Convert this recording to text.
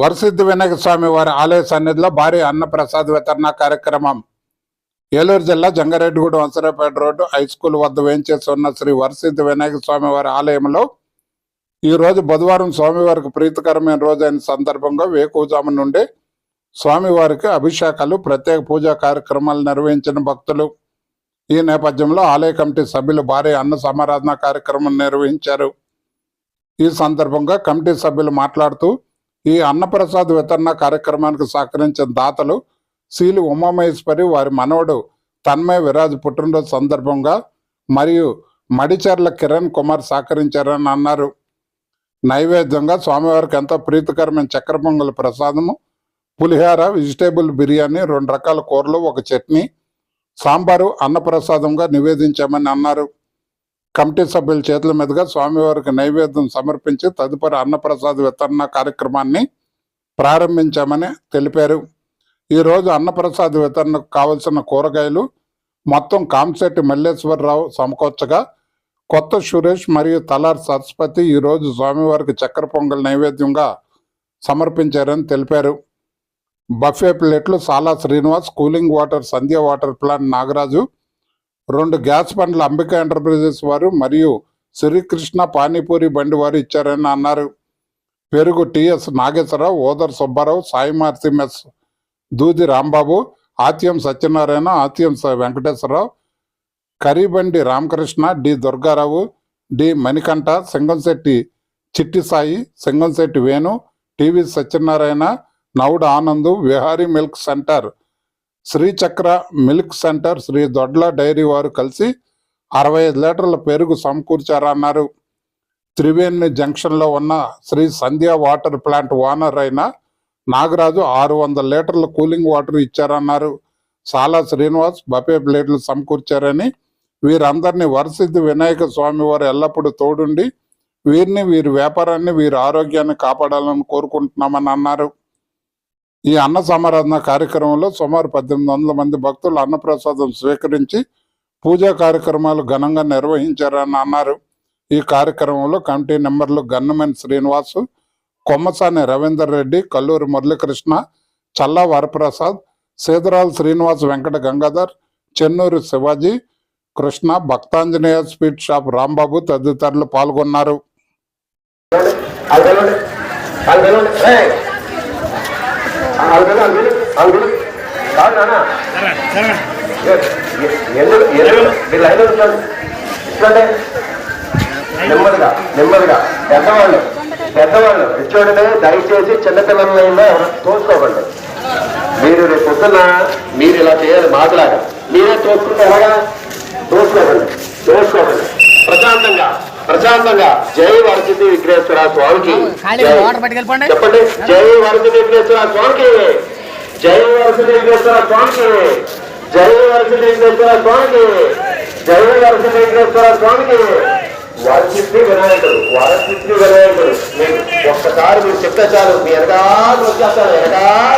వరసిద్ధి వినాయక స్వామి వారి ఆలయ సన్నిధిలో భారీ అన్నప్రసాద్ వితరణ కార్యక్రమం. ఏలూరు జిల్లా Jangareddygudem Vamsarapeta road high school వద్ద వేయించేస్తున్న ఉన్న శ్రీ వరసిద్ధి వినాయక స్వామి వారి ఆలయంలో ఈ రోజు బుధవారం స్వామివారికి ప్రీతికరమైన రోజు అయిన సందర్భంగా వేకువజాము నుండి స్వామివారికి అభిషేకాలు ప్రత్యేక పూజా కార్యక్రమాలు నిర్వహించిన భక్తులు. ఈ నేపథ్యంలో ఆలయ కమిటీ సభ్యులు భారీ అన్న సమారాధన కార్యక్రమం నిర్వహించారు. ఈ సందర్భంగా కమిటీ సభ్యులు మాట్లాడుతూ ఈ అన్నప్రసాద్ వితరణ కార్యక్రమానికి సహకరించిన దాతలు సీలు ఉమామహేశ్వరి వారి మనవడు తన్మయ విరాజ్ పుట్టినరోజు సందర్భంగా మరియు మడిచెర్ల కిరణ్ కుమార్ సహకరించారని అన్నారు. నైవేద్యంగా స్వామివారికి ఎంతో ప్రీతికరమైన చక్కెర పొంగల్ ప్రసాదము పులిహార వెజిటేబుల్ బిర్యానీ రెండు రకాల కూరలు ఒక చట్నీ సాంబారు అన్నప్రసాదంగా నివేదించామని అన్నారు. కమిటీ సభ్యుల చేతుల మీదుగా స్వామివారికి నైవేద్యం సమర్పించి తదుపరి అన్నప్రసాద వితరణ కార్యక్రమాన్ని ప్రారంభించామని తెలిపారు. ఈరోజు అన్నప్రసాద వితరణకు కావలసిన కూరగాయలు మొత్తం కాంశెట్టి మల్లేశ్వరరావు సమకూర్చగా కొత్త సురేష్ మరియు తలార్ సరస్వతి ఈరోజు స్వామివారికి చక్కెర పొంగల్ నైవేద్యంగా సమర్పించారని తెలిపారు. బఫే ప్లేట్లు Sala Srinivas cooling water Sandhya water plant Nagaraju రెండు గ్యాస్ బండ్లు అంబిక ఎంటర్ప్రైజెస్ వారు మరియు శ్రీకృష్ణ పానీపూరి బండి వారు ఇచ్చారని అన్నారు. పెరుగు TS Nageswararao other Subbarao Saimarthi mess Doodi Rambabu Athyam Satyanarayana Athyam Venkateswararao Karibandi Ramakrishna D Durgarao D Manikanta Singamsetti Chitti Sai Singamsetti Venu TV Satyanarayana నవుడు Anand Vihari milk centre Srichakra milk centre Sri Dodla dairy వారు కలిసి అరవై ఐదు లీటర్ల పెరుగు సమకూర్చారన్నారు. త్రివేణి జంక్షన్లో ఉన్న Sri Sandhya water plant owner అయిన నాగరాజు ఆరు వందల లీటర్ల కూలింగ్ వాటర్ ఇచ్చారన్నారు. సాలా శ్రీనివాస్ బఫే ప్లేట్లు సమకూర్చారని వీరందరినీ వరసిద్ధి వినాయక స్వామి వారు ఎల్లప్పుడూ తోడుండి వీరిని వీరి వ్యాపారాన్ని వీరి ఆరోగ్యాన్ని కాపాడాలని కోరుకుంటున్నామని అన్నారు. ఈ అన్న సమారాధన కార్యక్రమంలో సుమారు పద్దెనిమిది వందల మంది భక్తులు అన్నప్రసాదం స్వీకరించి పూజా కార్యక్రమాలు ఘనంగా నిర్వహించారని అన్నారు. ఈ కార్యక్రమంలో కమిటీ నెంబర్లు గన్నమెన్ శ్రీనివాసు కొమ్మసాని రవీందర్ రెడ్డి కల్లూరి మురళీకృష్ణ చల్లా వరప్రసాద్ సీదరాల శ్రీనివాస్ వెంకట గంగాధర్ చెన్నూరు శివాజీ కృష్ణ భక్తాంజనేయ స్వీట్ షాప్ రాంబాబు తదితరులు పాల్గొన్నారు. మీరు లైన్ ఉంచండి ఇట్లంటే నెమ్మదిగా నెమ్మదిగా పెద్దవాళ్ళు పెద్దవాళ్ళు ఇచ్చోడనే దయచేసి చిన్నపిల్లలైనా తోసుకోకండి మీరు రేపు పొద్దున్న మీరు ఇలా చేయాలి మాట్లాడాలి మీరే తోసుకుంటే ఎలాగా తోసుకోకండి తోసుకోకండి ప్రశాంతంగా ప్రశాంతంగా జై వరసిద్ధి విఘ్నేశ్వర స్వామికి. చెప్పండి. జై వరసిద్ధి విఘ్నేశ్వర స్వామికి. జై వరసిద్ధి విఘ్నేశ్వర స్వామికి. జై వరసిద్ధి విఘ్నేశ్వర స్వామికి. జై వరసిద్ధి విఘ్నేశ్వర స్వామికి. వరసిద్ధి వినాయకుడు వరసిద్ధి వినాయకుడు. మీరు ఒక్కసారి మీరు చెప్తే చాలు మీ వెనకాల వచ్చేస్తాను వెనకాల.